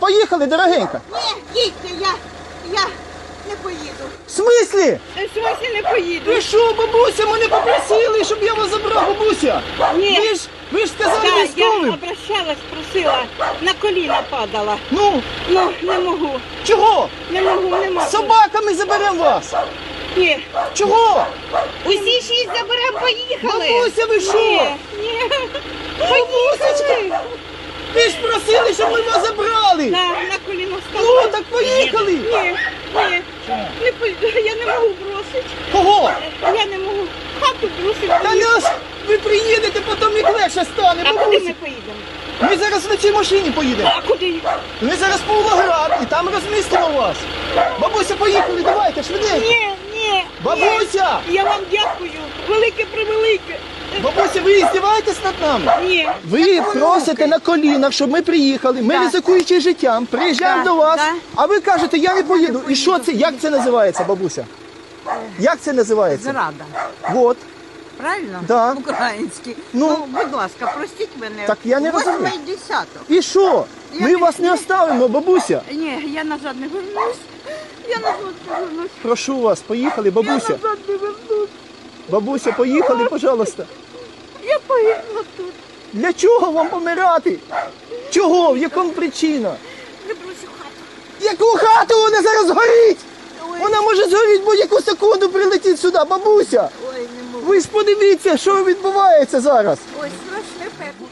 Поїхали, дорогенька. Ні, їдьте, я, я не поїду. В смислі? В смысле не поїду? Ви що, бабуся, мене попросили, щоб я вас забрав, бабуся. Ні. Ви ж, ви ж сказали я військовим. обращалась, просила, на коліна падала. Ну, Ну, не можу, чого? не можу, не можу. З собаками заберемо вас. Ні. Чого? Усі шість заберемо, поїхали. Бабуся, ви що? Ні, ні. Поїхали. Ви ж просили, щоб ми вас забрали. На, на коліна стала. Ну, так поїхали. Ні, ні, не я не можу бросити. Кого? Я не можу хату бросити. Та не ви приїдете, потім їх легше стане, А куди ми поїдемо? Ми зараз на цій машині поїдемо. А куди? Ми зараз в Павлоград і там розмістимо вас. Бабуся, поїхали, давайте, швиденько. Ні, ні. Бабуся! ні. Я вам дякую. Велике превелике. Бабуся, ви здіваєтесь над нами? Ні. Ви просите на колінах, щоб ми приїхали. Ми ризикуючи життям, приїжджаємо до вас, а ви кажете, я не поїду. І що це? Як це називається, бабуся? Як це називається? Зрада. От. Правильно? Да. Український. Ну. Ну, будь ласка, простіть мене. Так я не розумію. І. І що? Ми не- вас не оставимо, бабуся. Ні, я назад не вернусь. Я назад не вернусь. Прошу вас, поїхали, Я бабуся. назад не вернусь. Бабуся, поїхали, пожалуйста. Я погибла тут. Для чого вам помирати? Чого? В якому причина? Не у хату. Яку хату вона зараз горить? Вона може згоріти будь-яку секунду прилетіть сюди, бабуся. Ой, не можу. Ви ж подивіться, що відбувається зараз. Ой, страшне пекло.